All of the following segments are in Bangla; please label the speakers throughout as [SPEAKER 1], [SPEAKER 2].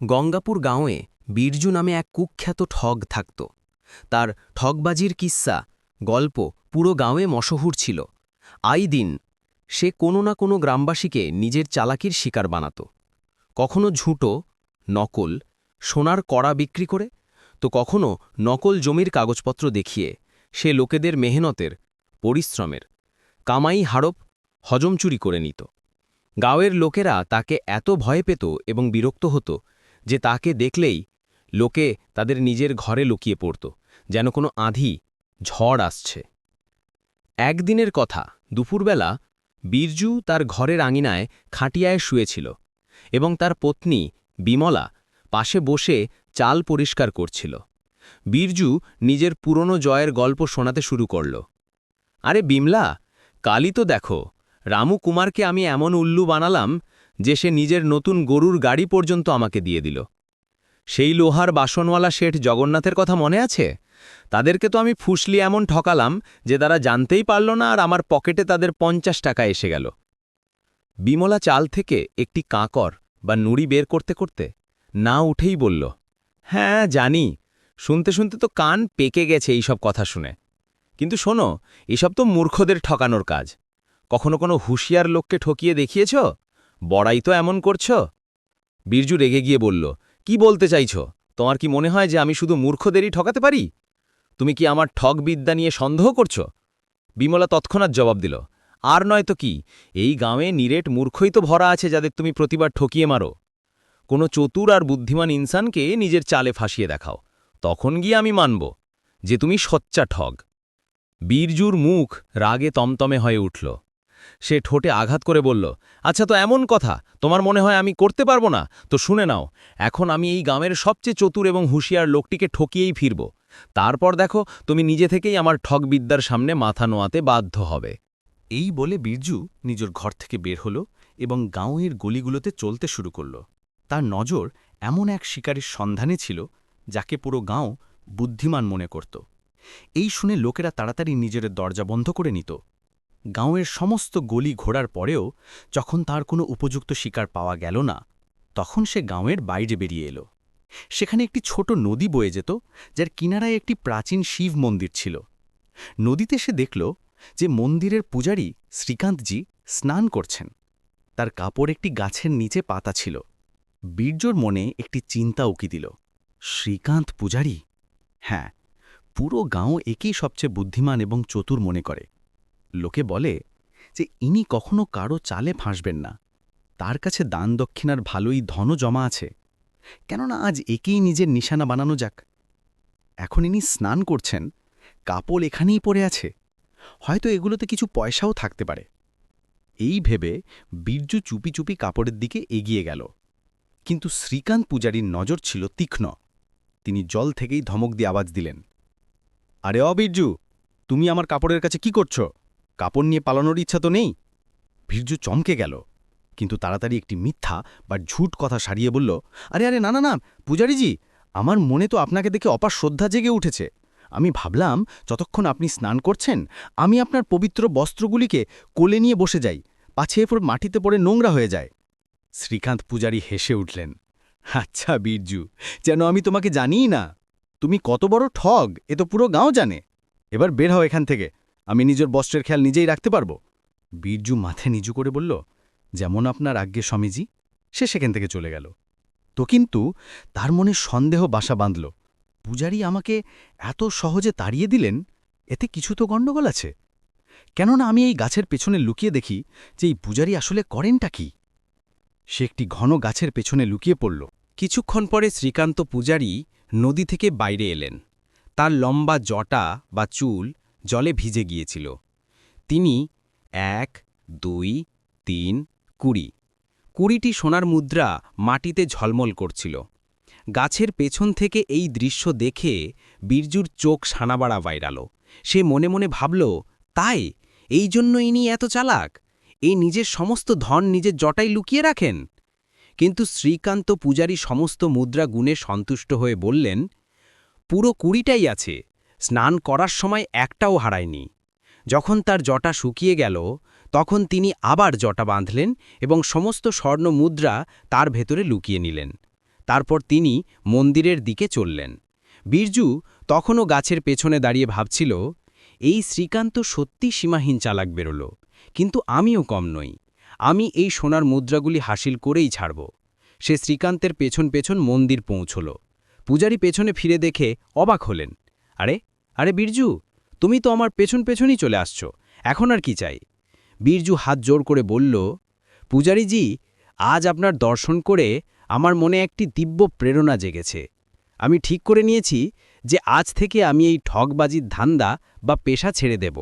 [SPEAKER 1] গঙ্গাপুর গাঁওয়ে বীরজু নামে এক কুখ্যাত ঠগ থাকত। তার ঠগবাজির কিস্সা, গল্প পুরো গাঁওয়ে মশহুর ছিল। আই দিন সে কোনো না কোনো গ্রামবাসীকে নিজের চালাকির শিকার বানাত। কখনো ঝুঁটো, নকল, সোনার কড়া বিক্রি করে, তো কখনো নকল জমির কাগজপত্র দেখিয়ে সে লোকেদের মেহনতের, পরিশ্রমের, কামাই হাড়প হজম চুরি করে নিত। গাঁয়ের লোকেরা তাকে এত ভয় পেত এবং বিরক্ত হতো যে তাকে দেখলেই লোকে তাদের নিজের ঘরে লুকিয়ে পড়ত, যেন কোনো আঁধি ঝড় আসছে। একদিনের কথা, দুপুরবেলা বীরজু তার ঘরের আঙিনায় খাটিয়ায় শুয়েছিল এবং তার পত্নী বিমলা পাশে বসে চাল পরিষ্কার করছিল। বীরজু নিজের পুরনো জয়ের গল্প শোনাতে শুরু করল। আরে বিমলা, কালই তো দেখো, রামু কুমারকে আমি এমন উল্লু বানালাম যে সে নিজের নতুন গরুর গাড়ি পর্যন্ত আমাকে দিয়ে দিল। সেই লোহার বাসনওয়ালা শেঠ জগন্নাথের কথা মনে আছে? তাদেরকে তো আমি ফুসলি এমন ঠকালাম যে তারা জানতেই পারল না আর আমার পকেটে তাদের পঞ্চাশ টাকা এসে গেল। বিমলা চাল থেকে একটি কাঁকর বা নুড়ি বের করতে করতে না উঠেই বলল হ্যাঁ জানি। শুনতে শুনতে তো কান পেকে গেছে এইসব কথা শুনে। কিন্তু শোনো, এসব তো মূর্খদের ঠকানোর কাজ। কখনো কোনো হুঁশিয়ার লোককে ঠকিয়ে দেখিয়েছ? বড়াই তো এমন করছ? বীরজু রেগে গিয়ে বলল, কি বলতে চাইছ? তোমার কি মনে হয় যে আমি শুধু মূর্খদেরই ঠকাতে পারি? তুমি কি আমার ঠগ বিদ্যা নিয়ে সন্দেহ করছ? বিমলা তৎক্ষণাৎ জবাব দিল, আর নয় তো কি, এই গাঁয়ে নিরেট মূর্খই তো ভরা আছে যাদের তুমি প্রতিবার ঠকিয়ে মারো। কোনো চতুর আর বুদ্ধিমান ইনসানকে নিজের চালে ফাঁসিয়ে দেখাও, তখন গিয়ে আমি মানব যে তুমি সচ্চা ঠগ। বীরজুর মুখ রাগে তমতমে হয়ে উঠল। সে ঠোঁটে আঘাত করে বলল আচ্ছা তো এমন কথা, তোমার মনে হয় আমি করতে পারব না? তো শুনে নাও, এখন আমি এই গ্রামের সবচেয়ে চতুর এবং হুঁশিয়ার লোকটিকে ঠকিয়েই ফিরব। তারপর দেখো, তুমি নিজে থেকেই আমার ঠগবিদ্যার সামনে মাথা নোয়াতে বাধ্য হবে এই বলে বীরজু নিজের ঘর থেকে বের হল এবং গাঁওয়ের গলিগুলোতে চলতে শুরু করল। তার নজর এমন এক শিকারীর সন্ধানে ছিল, যাকে পুরো গাঁও বুদ্ধিমান মনে করত। এই শুনে লোকেরা তাড়াতাড়ি নিজের দরজা বন্ধ করে নিত। গাঁওয়ের সমস্ত গলি ঘোরার পরেও যখন তার কোনো উপযুক্ত শিকার পাওয়া গেল না, তখন সে গাঁওয়ের বাইরে বেরিয়ে এলো। সেখানে একটি ছোট নদী বয়ে যেত, যার কিনারায় একটি প্রাচীন শিব মন্দির ছিল। নদীতে সে দেখল যে মন্দিরের পূজারী শ্রীকান্তজি স্নান করছেন। তার কাপড় একটি গাছের নিচে পাতা ছিল। বীর্যর মনে একটি চিন্তা উকি দিল, শ্রীকান্ত পূজারী? হ্যাঁ পুরো গাঁও একেই সবচেয়ে বুদ্ধিমান এবং চতুর মনে করে। লোকে বলে যে, ইনি কখনো কারও চালে ফাঁসবেন না। তার কাছে দান দক্ষিণার ভালোই ধনও জমা আছে। কেননা আজ একেই নিজের নিশানা বানানো যাক। এখন ইনি স্নান করছেন। কাপড় এখানেই পড়ে আছে। হয়তো এগুলোতে কিছু পয়সাও থাকতে পারে। এই ভেবে বীর্যু চুপি চুপি কাপড়ের দিকে এগিয়ে গেল। কিন্তু শ্রীকান্ত পূজারীর নজর ছিল তীক্ষ্ণ। তিনি জল থেকেই ধমক দিয়ে আওয়াজ দিলেন, আরে অবীর্যু, তুমি আমার কাপড়ের কাছে কি করছ? কাপড় নিয়ে পালানোর ইচ্ছা তো নেই। বীর্যু চমকে গেল। কিন্তু তাড়াতাড়ি একটি মিথ্যা বা ঝুট কথা সারিয়ে বলল, আরে আরে, না না না, পূজারীজি, আমার মনে তো আপনাকে দেখে অপার শ্রদ্ধা জেগে উঠেছে। আমি ভাবলাম, যতক্ষণ আপনি স্নান করছেন, আমি আপনার পবিত্র বস্ত্রগুলিকে কোলে নিয়ে বসে যাই, পাছে এরপর মাটিতে পড়ে নোংরা হয়ে যায়। শ্রীকান্ত পূজারী হেসে উঠলেন আচ্ছা বীরজু, যেন আমি তোমাকে জানিই না। তুমি কত বড় ঠগ, এ তো পুরো গাঁও জানে। এবার বের হও এখান থেকে। আমি নিজের বস্ত্রের খেয়াল নিজেই রাখতে পারব? বীরজু মাথে নিজু করে বলল, যেমন আপনার আজ্ঞে স্বামীজি, সে সেখান থেকে চলে গেল। তো কিন্তু তার মনে সন্দেহ বাসা বাঁধল। পূজারি আমাকে এত সহজে তাড়িয়ে দিলেন, এতে কিছু তো গণ্ডগোল আছে। কেননা আমি এই গাছের পেছনে লুকিয়ে দেখি যে এই পূজারি আসলে করেনটা কি? সে একটি ঘন গাছের পেছনে লুকিয়ে পড়ল। কিছুক্ষণ পরে শ্রীকান্ত পূজারি নদী থেকে বাইরে এলেন। তার লম্বা জটা বা চুল জলে ভিজে গিয়েছিল। তিনি এক, দুই, তিন, কুড়ি। কুড়িটি সোনার মুদ্রা মাটিতে ঝলমল করছিল। গাছের পেছন থেকে এই দৃশ্য দেখে বীরজুর চোখ সানাবাড়া বাইরাল। সে মনে মনে ভাবল, তাই? এই জন্য ইনি এত চালাক? এই নিজের সমস্ত ধন নিজের জটাই লুকিয়ে রাখেন? কিন্তু শ্রীকান্ত পূজারী সমস্ত মুদ্রা গুণে সন্তুষ্ট হয়ে বললেন, পুরো কুড়িটাই আছে। স্নান করার সময় একটাও হারায়নি। যখন তার জটা শুকিয়ে গেল, তখন তিনি আবার জটা বাঁধলেন এবং সমস্ত স্বর্ণ মুদ্রা তার ভেতরে লুকিয়ে নিলেন।
[SPEAKER 2] তারপর তিনি মন্দিরের দিকে চললেন। বীরজু তখনও গাছের পেছনে দাঁড়িয়ে ভাবছিল, এই শ্রীকান্ত সত্যি সীমাহীন চালাক বেরোল, কিন্তু আমিও কম নই। আমি এই সোনার মুদ্রাগুলি হাসিল করেই ছাড়ব সে শ্রীকান্তের পেছন পেছন মন্দির পৌঁছল। পূজারি পেছনে ফিরে দেখে অবাক হলেন, আরে আরে বীরজু, তুমি তো আমার পেছন পেছনই চলে আসছো, এখন আর কি চাই? বীরজু হাত জোর করে বলল, পূজারীজি, আজ আপনার দর্শন করে আমার মনে একটি দিব্য প্রেরণা জেগেছে। আমি ঠিক করে নিয়েছি যে আজ থেকে আমি এই ঠগবাজির ধান্দা বা পেশা ছেড়ে দেব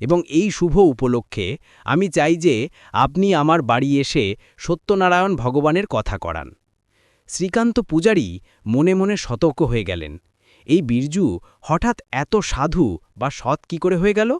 [SPEAKER 2] এবং এই শুভ উপলক্ষে আমি চাই যে আপনি আমার বাড়ি এসে সত্যনারায়ণ ভগবানের কথা করান। শ্রীকান্ত পূজারী মনে মনে সতর্ক হয়ে গেলেন। এই বীরজু হঠাৎ এত সাধু বা সৎ কি করে হয়ে গেল?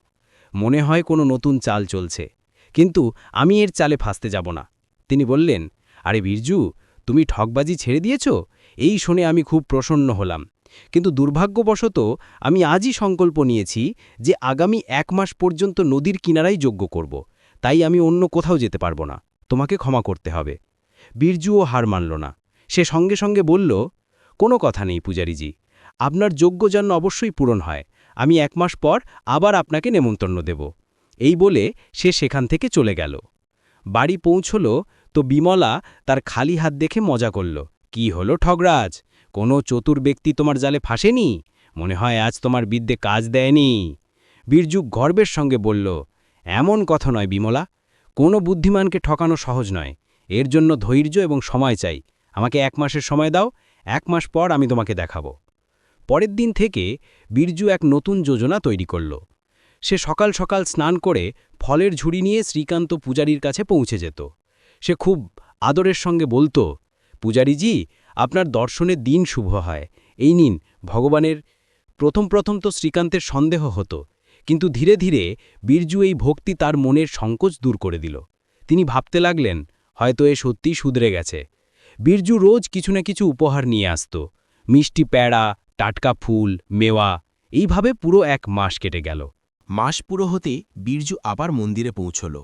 [SPEAKER 2] মনে হয় কোনো নতুন চাল চলছে। কিন্তু আমি এর চালে ফাঁসতে যাব না। তিনি বললেন, আরে বীরজু, তুমি ঠকবাজি ছেড়ে দিয়েছ? এই শুনে আমি খুব প্রসন্ন হলাম। কিন্তু দুর্ভাগ্যবশত আমি আজই সংকল্প নিয়েছি যে আগামী এক মাস পর্যন্ত নদীর কিনারাই যোগ্য করব। তাই আমি অন্য কোথাও যেতে পারব না। তোমাকে ক্ষমা করতে হবে। বীরজুও হার মানল না। সে সঙ্গে সঙ্গে বলল, কোনো কথা নেই পূজারীজি। আপনার যোগ্য যেন অবশ্যই পূরণ হয়। আমি এক মাস পর আবার আপনাকে নেমন্তন্ন দেব। এই বলে সে সেখান থেকে চলে গেল। বাড়ি পৌঁছল তো বিমলা তার খালি হাত দেখে মজা করল। কি হলো ঠগরাজ? কোনো চতুর ব্যক্তি তোমার জালে ফাঁসেনি? মনে হয় আজ তোমার বিদ্যে কাজ দেয়নি। বীরজু গর্বের সঙ্গে বলল, এমন কথা নয় বিমলা। কোনো বুদ্ধিমানকে ঠকানো সহজ নয়। এর জন্য ধৈর্য এবং সময় চাই। আমাকে এক মাসের সময় দাও। এক মাস পর আমি তোমাকে দেখাবো। পরের দিন থেকে বীরজু এক নতুন যোজনা তৈরি করল। সে সকাল সকাল স্নান করে ফলের ঝুড়ি নিয়ে শ্রীকান্ত পূজারীর কাছে পৌঁছে যেত। সে খুব আদরের সঙ্গে বলতো, পূজারীজি, আপনার দর্শনের দিন শুভ হয়। এই নিন, ভগবানের প্রথম প্রথম তো শ্রীকান্তের সন্দেহ হতো, কিন্তু ধীরে ধীরে বীরজু এই ভক্তি তার মনের সংকোচ দূর করে দিল। তিনি ভাবতে লাগলেন, হয়তো এ সত্যিই শুধরে গেছে। বীরজু রোজ কিছু না কিছু উপহার নিয়ে আসত। মিষ্টি প্যাড়া টাটকা ফুল, মেওয়া, এইভাবে পুরো এক মাস কেটে গেল।
[SPEAKER 3] মাস পুরো হতে বীরজু আবার মন্দিরে পৌঁছল।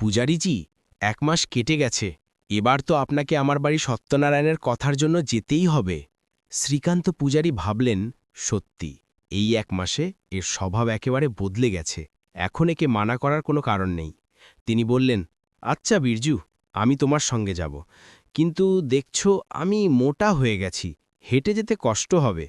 [SPEAKER 3] পূজারীজি, এক মাস কেটে গেছে, এবার তো আপনাকে আমার বাড়ি সত্যনারায়ণের কথার জন্য যেতেই হবে। শ্রীকান্ত পূজারী ভাবলেন, সত্যি, এই এক মাসে এর স্বভাব একেবারে বদলে গেছে, এখন একে মানা করার কোনো কারণ নেই। তিনি বললেন আচ্ছা বীরজু, আমি তোমার সঙ্গে যাব, কিন্তু দেখছ আমি মোটা হয়ে গেছি, হেঁটে যেতে কষ্ট হবে।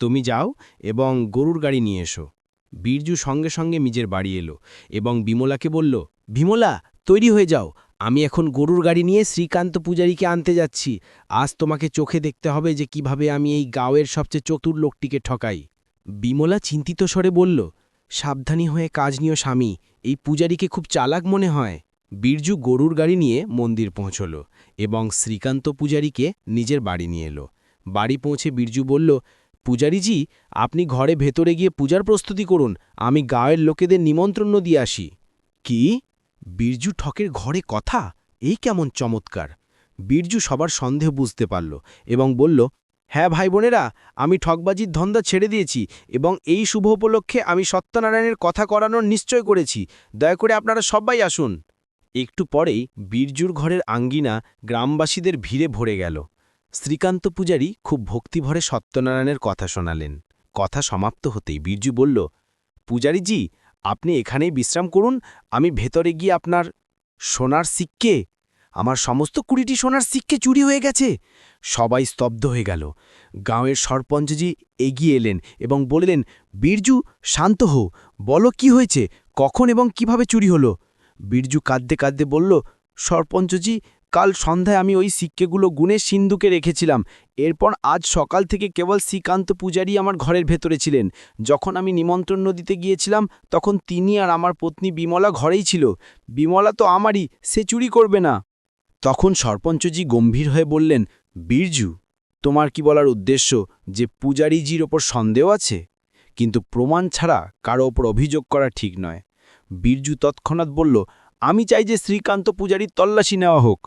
[SPEAKER 3] তুমি যাও এবং গরুর গাড়ি নিয়ে এসো। বীরজু সঙ্গে সঙ্গে নিজের বাড়ি এলো এবং বিমলাকে বলল, বিমলা, তৈরি হয়ে যাও। আমি এখন গরুর গাড়ি নিয়ে শ্রীকান্ত পূজারীকে আনতে যাচ্ছি। আজ তোমাকে চোখে দেখতে হবে যে কীভাবে আমি এই গাঁয়ের সবচেয়ে চতুর লোকটিকে ঠকাই। বিমলা চিন্তিত স্বরে বলল, সাবধানী হয়ে কাজ নিও স্বামী, এই পূজারীকে খুব চালাক মনে হয়। বীরজু গরুর গাড়ি নিয়ে মন্দির পৌঁছল এবং শ্রীকান্ত পূজারীকে নিজের বাড়ি নিয়ে এলো। বাড়ি পৌঁছে বীরজু বলল পূজারীজি, আপনি ঘরে ভেতরে গিয়ে পূজার প্রস্তুতি করুন, আমি গাঁয়ের লোকেদের নিমন্ত্রণ দিয়ে আসি। কি? বীরজু ঠকের ঘরে কথা? এই কেমন চমৎকার। বীরজু সবার সন্দেহ বুঝতে পারল এবং বলল হ্যাঁ ভাই বোনেরা আমি ঠকবাজির ধন্দা ছেড়ে দিয়েছি এবং এই শুভ উপলক্ষে আমি সত্যনারায়ণের কথা করানোর নিশ্চয় করেছি। দয়া করে আপনারা সবাই আসুন। একটু পরেই বীরজুর ঘরের আঙ্গিনা গ্রামবাসীদের ভিড়ে ভরে গেল। শ্রীকান্ত পূজারী খুব ভক্তিভরে সত্যনারায়ণের কথা শোনালেন। কথা সমাপ্ত হতেই বীরজু বলল পূজারীজি আপনি এখানেই বিশ্রাম করুন, আমি ভেতরে গিয়ে আপনার সোনার সিক্কে, আমার সমস্ত কুড়িটি সোনার সিক্কে চুরি হয়ে গেছে। সবাই স্তব্ধ হয়ে গেল। গাঁয়ের সরপঞ্চজি এগিয়ে এলেন এবং বললেন, বীরজু, শান্ত হো বলো কি হয়েছে, কখন এবং কীভাবে চুরি হলো? বীরজু কাঁদতে কাঁদতে বলল, সরপঞ্চজি কাল সন্ধ্যায় আমি ওই সিক্কেগুলো গুণে সিন্ধুকে রেখেছিলাম। এরপর আজ সকাল থেকে কেবল শ্রীকান্ত পূজারী আমার ঘরের ভেতরে ছিলেন। যখন আমি নিমন্ত্রণ দিতে গিয়েছিলাম, তখন তিনি আর আমার পত্নী বিমলা ঘরেই ছিল। বিমলা তো আমারই, সে চুরি করবে না। তখন সরপঞ্চজি গম্ভীর হয়ে বললেন, বীরজু, তোমার কি বলার উদ্দেশ্য যে পূজারীজির ওপর সন্দেহ আছে? কিন্তু প্রমাণ ছাড়া কারও ওপর অভিযোগ করা ঠিক নয়। বীরজু তৎক্ষণাৎ বলল, আমি চাই যে শ্রীকান্ত পূজারীর তল্লাশি নেওয়া হোক।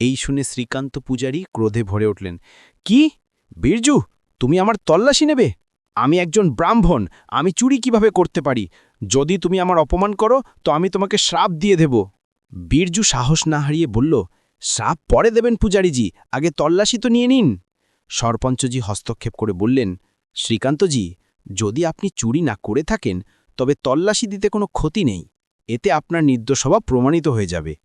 [SPEAKER 3] এই শুনে শ্রীকান্ত পূজারী ক্রোধে ভরে উঠলেন। কি? বীরজু, তুমি আমার তল্লাশি নেবে? আমি একজন ব্রাহ্মণ, আমি চুরি কীভাবে করতে পারি? যদি তুমি আমার অপমান করো, তো আমি তোমাকে শ্রাপ দিয়ে দেব। বীরজু সাহস না হারিয়ে বলল, শ্রাপ পরে দেবেন পূজারীজি, আগে তল্লাশি তো নিয়ে নিন। সরপঞ্চজি হস্তক্ষেপ করে বললেন, শ্রীকান্তজি, যদি আপনি চুরি না করে থাকেন, তবে তল্লাশি দিতে কোনো ক্ষতি নেই। এতে আপনার নির্দোষ প্রমাণিত হয়ে যাবে।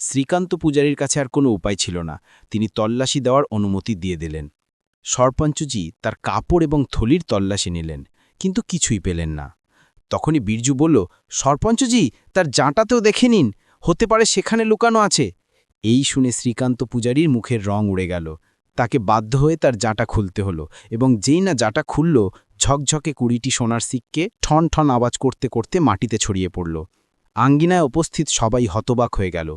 [SPEAKER 3] শ্রীকান্ত পূজারীর কাছে আর কোনো উপায় ছিল না। তিনি তল্লাশি দেওয়ার অনুমতি দিয়ে দিলেন। সরপঞ্চজি তার কাপড় এবং থলির তল্লাশি নিলেন, কিন্তু কিছুই পেলেন না। তখনই বীরজু বলল, সরপঞ্চজি, তার জাঁটাতেও দেখে নিন, হতে পারে সেখানে লুকানো আছে। এই শুনে শ্রীকান্ত পূজারীর মুখের রং উড়ে গেল। তাকে বাধ্য হয়ে তার জাঁটা খুলতে হলো এবং যেই না জাঁটা খুলল, ঝকঝকে কুড়িটি সোনার সিককে ঠন ঠন আওয়াজ করতে করতে মাটিতে ছড়িয়ে পড়ল। আঙ্গিনায় উপস্থিত সবাই হতবাক হয়ে গেল।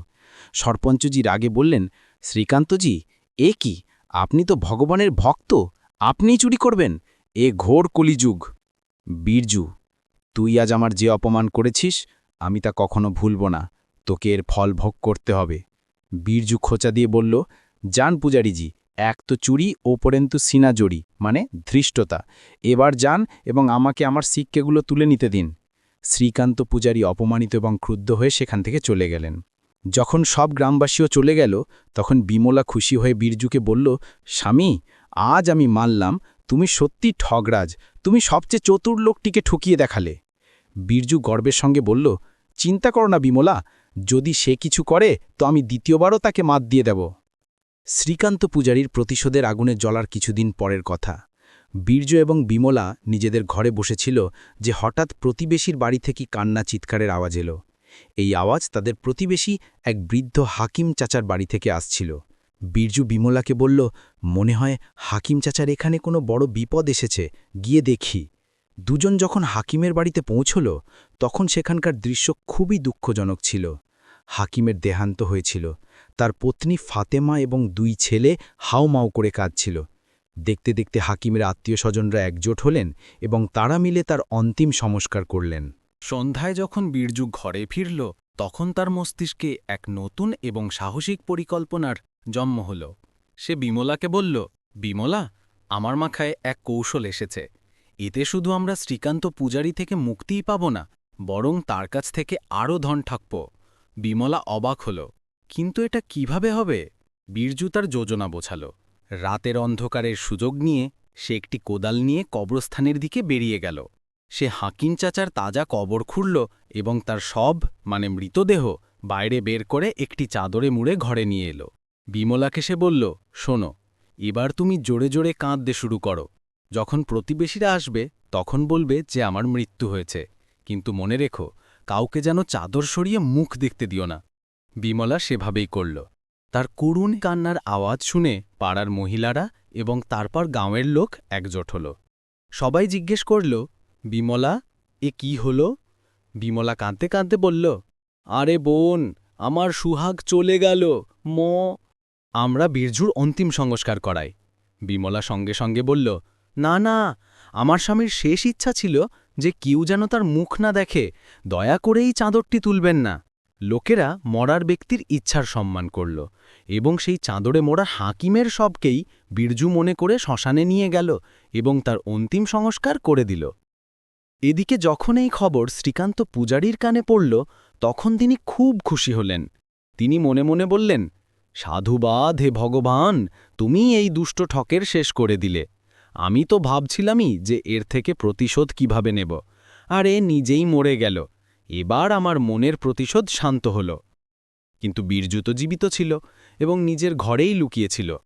[SPEAKER 3] সরপঞ্চজি রাগে বললেন, শ্রীকান্তজি, এ কি? আপনি তো ভগবানের ভক্ত, আপনিই চুরি করবেন। এ ঘোর কলিযুগ। বীরজু, তুই আজ আমার যে অপমান করেছিস, আমি তা কখনো ভুলব না। তোকে এর ফল ভোগ করতে হবে। বীরজু খোঁচা দিয়ে বলল যান পূজারীজি, এক তো চুরি ওপরেন্তু সিনা জড়ি মানে ধৃষ্টতা। এবার যান এবং আমাকে আমার সিক্কেগুলো তুলে নিতে দিন। শ্রীকান্ত পূজারী অপমানিত এবং ক্রুদ্ধ হয়ে সেখান থেকে চলে গেলেন। যখন সব গ্রামবাসীও চলে গেল, তখন বিমলা খুশি হয়ে বীরজুকে বলল, স্বামী, আজ আমি মানলাম তুমি সত্যি ঠগরাজ, তুমি সবচেয়ে চতুর লোকটিকে ঠকিয়ে দেখালে। বীরজু গর্বের সঙ্গে বলল, চিন্তা করো না বিমলা, যদি সে কিছু করে, তো আমি দ্বিতীয়বারও তাকে মাত দিয়ে দেব। শ্রীকান্ত পূজারীর প্রতিশোধের আগুনে জ্বলার কিছুদিন পরের কথা। বীর্য এবং বিমলা নিজেদের ঘরে বসেছিল যে হঠাৎ প্রতিবেশীর বাড়ি থেকে কান্না চিৎকারের আওয়াজ এলো। এই আওয়াজ তাদের প্রতিবেশী এক বৃদ্ধ হাকিম চাচার বাড়ি থেকে আসছিল। বীরজু বিমলাকে বলল, মনে হয় হাকিম চাচার এখানে কোনো বড় বিপদ এসেছে, গিয়ে দেখি। দুজন যখন হাকিমের বাড়িতে পৌঁছল, তখন সেখানকার দৃশ্য খুবই দুঃখজনক ছিল। হাকিমের দেহান্ত হয়েছিল। তার পত্নী ফাতেমা এবং দুই ছেলে হাওমাও করে কাঁদছিল। দেখতে দেখতে হাকিমের আত্মীয় স্বজনরা একজোট হলেন এবং তারা মিলে তার অন্তিম সংস্কার করলেন।
[SPEAKER 2] সন্ধ্যায় যখন বীরযুগ ঘরে ফিরল, তখন তার মস্তিষ্কে এক নতুন এবং সাহসিক পরিকল্পনার জন্ম হল। সে বিমলাকে বলল, বিমলা, আমার মাখায় এক কৌশল এসেছে। এতে শুধু আমরা শ্রীকান্ত পূজারি থেকে মুক্তিই পাব না, বরং তার কাছ থেকে আরও ধন ঠাকব। বিমলা অবাক হল, কিন্তু এটা কীভাবে হবে? বীরজু তার যোজনা বোঝাল। রাতের অন্ধকারের সুযোগ নিয়ে সে একটি কোদাল নিয়ে কবরস্থানের দিকে বেরিয়ে গেল। সে হাকিম চাচার তাজা কবর খুঁড়ল এবং তার সব মানে মৃতদেহ, বাইরে বের করে একটি চাদরে মুড়ে ঘরে নিয়ে এলো। বিমলাকে সে বলল, শোনো, এবার তুমি জোরে জোরে কাঁদতে শুরু করো। যখন প্রতিবেশীরা আসবে, তখন বলবে যে আমার মৃত্যু হয়েছে। কিন্তু মনে রেখো, কাউকে যেন চাদর সরিয়ে মুখ দেখতে দিও না। বিমলা সেভাবেই করল। তার করুণ কান্নার আওয়াজ শুনে পাড়ার মহিলারা এবং তারপর গাঁয়ের লোক একজোট হল। সবাই জিজ্ঞেস করল বিমলা, এ কি হল? বিমলা কাঁদতে কাঁদতে বলল, আরে বোন, আমার সুহাগ চলে গেল, ম। আমরা বীরজুর অন্তিম সংস্কার করাই। বিমলা সঙ্গে সঙ্গে বলল, না না, আমার স্বামীর শেষ ইচ্ছা ছিল যে কেউ যেন তার মুখ না দেখে, দয়া করেই চাদরটি তুলবেন না। লোকেরা মরার ব্যক্তির ইচ্ছার সম্মান করল এবং সেই চাদরে মোড়া হাকিমের সবকেই বীরজু মনে করে শ্মশানে নিয়ে গেল এবং তার অন্তিম সংস্কার করে দিল। এদিকে যখন এই খবর শ্রীকান্ত পূজারীর কানে পড়ল, তখন তিনি খুব খুশি হলেন। তিনি মনে মনে বললেন, সাধুবাদ হে ভগবান তুমি এই দুষ্ট ঠকের শেষ করে দিলে। আমি তো ভাবছিলামই যে এর থেকে প্রতিশোধ কীভাবে নেব। আর এ নিজেই মরে গেল। এবার আমার মনের প্রতিশোধ শান্ত হল। কিন্তু বীরজু তো জীবিত ছিল এবং নিজের ঘরেই লুকিয়েছিল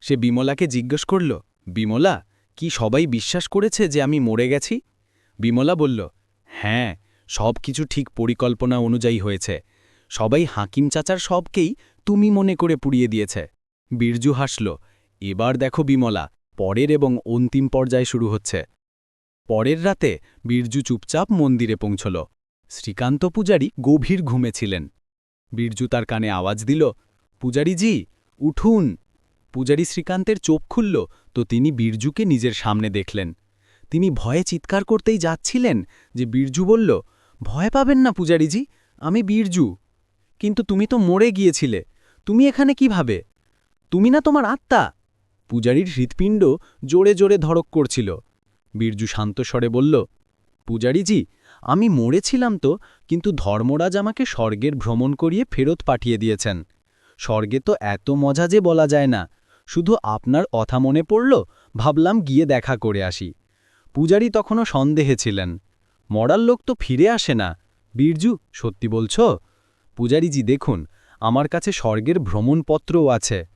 [SPEAKER 2] সে বিমলাকে জিজ্ঞেস করল, বিমলা, কি সবাই বিশ্বাস করেছে যে আমি মরে গেছি? বিমলা বলল হ্যাঁ সব কিছু ঠিক পরিকল্পনা অনুযায়ী হয়েছে। সবাই হাকিম চাচার সবকেই তুমি মনে করে পুড়িয়ে দিয়েছে। বীরজু হাসল, এবার দেখো বিমলা, পরের এবং অন্তিম পর্যায় শুরু হচ্ছে। পরের রাতে বীরজু চুপচাপ মন্দিরে পৌঁছল। শ্রীকান্ত পূজারী গভীর ঘুমেছিলেন বীরজু তার কানে আওয়াজ দিল, পূজারীজি, উঠুন। পূজারী শ্রীকান্তের চোখ খুলল, তো তিনি বীরজুকে নিজের সামনে দেখলেন। তিনি ভয়ে চিৎকার করতেই যাচ্ছিলেন যে বীরজু বলল, ভয় পাবেন না পূজারীজি, আমি বীরজু। কিন্তু তুমি তো মরে গিয়েছিলে, তুমি এখানে কীভাবে? তুমি না তোমার আত্মা? পূজারীর হৃৎপিণ্ড জোরে জোরে ধড়ক করছিল। বীরজু শান্ত স্বরে বলল, পূজারীজি, আমি মরেছিলাম তো, কিন্তু ধর্মরাজ আমাকে স্বর্গের ভ্রমণ করিয়ে ফেরত পাঠিয়ে দিয়েছেন। স্বর্গে তো এত মজা যে বলা যায় না, শুধু আপনার কথা মনে পড়ল, ভাবলাম গিয়ে দেখা করে আসি। পূজারি তখনও সন্দেহে ছিলেন। মরার লোক তো ফিরে আসে না। বীরজু, সত্যি বলছ? পূজারিজি, দেখুন, আমার কাছে স্বর্গের ভ্রমণপত্রও আছে।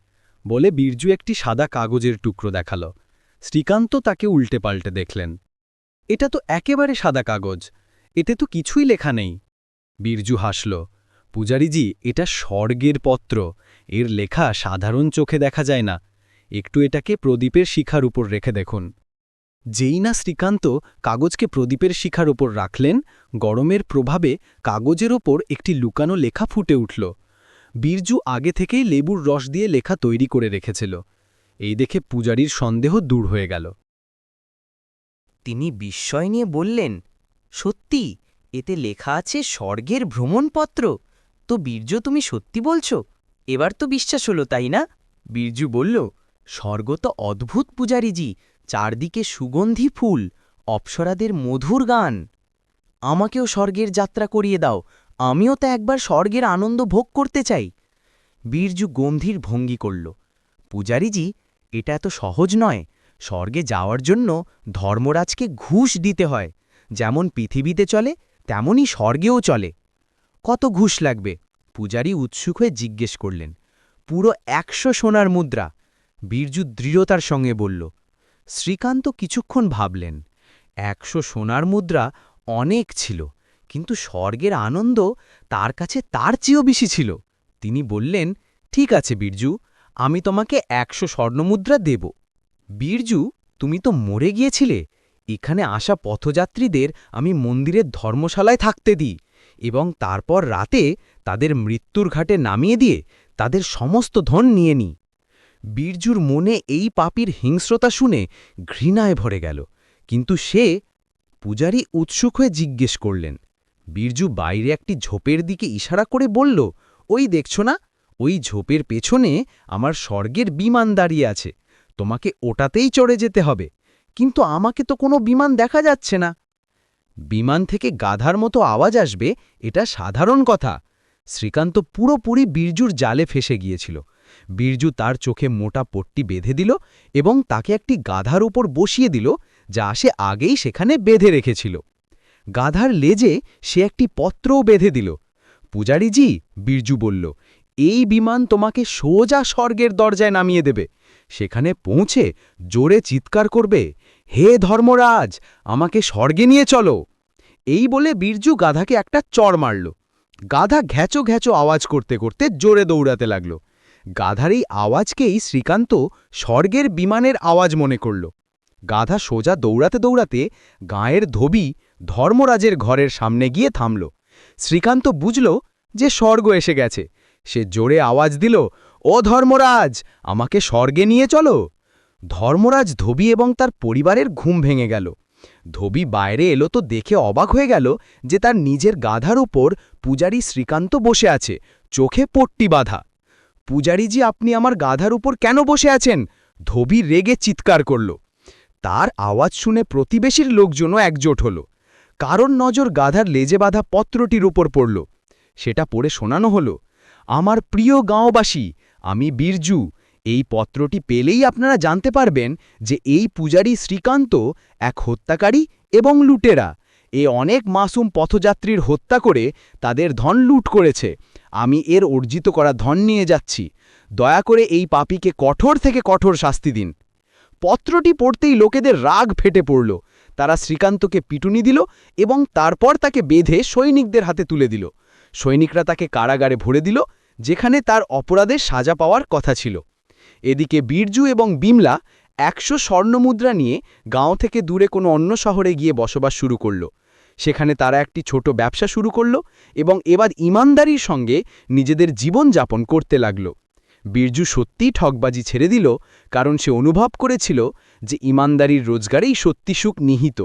[SPEAKER 2] বলে বীরজু একটি সাদা কাগজের টুকরো দেখাল। শ্রীকান্ত তাকে উল্টে পাল্টে দেখলেন। এটা তো একেবারে সাদা কাগজ। এতে তো কিছুই লেখা নেই। বীরজু হাসল। পূজারিজি, এটা স্বর্গের পত্র। এর লেখা সাধারণ চোখে দেখা যায় না। একটু এটাকে প্রদীপের শিখার উপর রেখে দেখুন। যেই না শ্রীকান্ত কাগজকে প্রদীপের শিখার ওপর রাখলেন, গরমের প্রভাবে কাগজের ওপর একটি লুকানো লেখা ফুটে উঠল। বীরজু আগে থেকেই লেবুর রস দিয়ে লেখা তৈরি করে রেখেছিল। এই দেখে পূজারীর সন্দেহ দূর হয়ে গেল।
[SPEAKER 1] তিনি বিস্ময় নিয়ে বললেন, সত্যি, এতে লেখা আছে স্বর্গের ভ্রমণপত্র। তো বীর্য তুমি সত্যি বলছো? এবার তো বিশ্বাস হলো, তাই না? বীরজু বলল, স্বর্গ তো অদ্ভুত, পূজারিজি। চারদিকে সুগন্ধি ফুল, অপ্সরাদের মধুর গান। আমাকেও স্বর্গের যাত্রা করিয়ে দাও, আমিও তা একবার স্বর্গের আনন্দ ভোগ করতে চাই। বীরজু গম্ভীর ভঙ্গি করল, পূজারীজি, এটা এত সহজ নয়। স্বর্গে যাওয়ার জন্য ধর্মরাজকে ঘুষ দিতে হয়। যেমন পৃথিবীতে চলে, তেমনই স্বর্গেও চলে। কত ঘুষ লাগবে? পূজারী উৎসুক হয়ে জিজ্ঞেস করলেন, পুরো একশো সোনার মুদ্রা। বীরজু দৃঢ়তার সঙ্গে বলল শ্রীকান্ত কিছুক্ষণ ভাবলেন। একশো সোনার মুদ্রা অনেক ছিল, কিন্তু স্বর্গের আনন্দ তার কাছে তার চেয়েও বেশি ছিল। তিনি বললেন, ঠিক আছে বীরজু, আমি তোমাকে একশো স্বর্ণমুদ্রা দেব। বীরজু, তুমি তো মরে গিয়েছিলে। এখানে আসা পথযাত্রীদের আমি মন্দিরের ধর্মশালায় থাকতে দিই এবং তারপর রাতে তাদের মৃত্যুর ঘাটে নামিয়ে দিয়ে তাদের সমস্ত ধন নিয়ে নিই। বীরজুর মনে এই পাপির হিংস্রতা শুনে ঘৃণায় ভরে গেল। কিন্তু সে পূজারী উৎসুক হয়ে জিজ্ঞেস করলেন, বীরজু বাইরে একটি ঝোপের দিকে ইশারা করে বলল, ওই দেখছ না, ওই ঝোপের পেছনে আমার স্বর্গের বিমান দাঁড়িয়ে আছে, তোমাকে ওটাতেই চড়ে যেতে হবে, কিন্তু আমাকে তো কোনো বিমান দেখা যাচ্ছে না। বিমান থেকে গাধার মতো আওয়াজ আসবে, এটা সাধারণ কথা। শ্রীকান্ত পুরোপুরি বীরজুর জালে ফেসে গিয়েছিল। বীরজু তার চোখে মোটা পট্টি বেঁধে দিল এবং তাকে একটি গাধার উপর বসিয়ে দিল, যা সে আগেই সেখানে বেঁধে রেখেছিল। গাধার লেজে সে একটি পত্রও বেঁধে দিল। পূজারিজি, বীরজু বলল, এই বিমান তোমাকে সোজা স্বর্গের দরজায় নামিয়ে দেবে। সেখানে পৌঁছে জোরে চিৎকার করবে, হে ধর্মরাজ, আমাকে স্বর্গে নিয়ে চলো। এই বলে বীরজু গাধাকে একটা চড় মারল। গাধা ঘ্যাচো ঘ্যাচো আওয়াজ করতে করতে জোরে দৌড়াতে লাগল। গাধার এই আওয়াজকেই শ্রীকান্ত স্বর্গের বিমানের আওয়াজ মনে করল। গাধা সোজা দৌড়াতে দৌড়াতে গাঁয়ের ধোবি ধর্মরাজের ঘরের সামনে গিয়ে থামল। শ্রীকান্ত বুঝল যে স্বর্গ এসে গেছে। সে জোরে আওয়াজ দিল, ও ধর্মরাজ, আমাকে স্বর্গে নিয়ে চলো। ধর্মরাজ ধোবি এবং তার পরিবারের ঘুম ভেঙে গেল। ধোবি বাইরে এলো তো দেখে অবাক হয়ে গেল যে তার নিজের গাধার উপর পূজারী শ্রীকান্ত বসে আছে, চোখে পট্টি বাঁধা। পূজারীজি আপনি আমার গাধার উপর কেন বসে আছেন? ধোবি রেগে চিৎকার করল। তার আওয়াজ শুনে প্রতিবেশীর লোকজনও একজোট হল। কারণ নজর গাধার লেজে বাঁধা পত্রটির উপর পড়ল। সেটা পড়ে শোনানো হল, আমার প্রিয় গাঁওবাসী, আমি বীরজু। এই পত্রটি পেলেই আপনারা জানতে পারবেন যে এই পূজারী শ্রীকান্ত এক হত্যাকারী এবং লুটেরা। এ অনেক মাসুম পথযাত্রীর হত্যা করে তাদের ধন লুট করেছে। আমি এর অর্জিত করা ধন নিয়ে যাচ্ছি। দয়া করে এই পাপীকে কঠোর থেকে কঠোর শাস্তি দিন। পত্রটি পড়তেই লোকেদের রাগ ফেটে পড়ল। তারা শ্রীকান্তকে পিটুনি দিল এবং তারপর তাকে বেঁধে সৈনিকদের হাতে তুলে দিল। সৈনিকরা তাকে কারাগারে ভরে দিল, যেখানে তার অপরাধের সাজা পাওয়ার কথা ছিল। এদিকে বীরজু এবং বিমলা একশো স্বর্ণমুদ্রা নিয়ে গাঁও থেকে দূরে কোনো অন্য শহরে গিয়ে বসবাস শুরু করল। সেখানে তারা একটি ছোট ব্যবসা শুরু করল এবং এবার ইমানদারির সঙ্গে নিজেদের জীবন যাপন করতে লাগল। বীরজু সত্যিই ঠকবাজি ছেড়ে দিল, কারণ সে অনুভব করেছিল যে ইমানদারির রোজগারেই সত্যি সুখ নিহিত।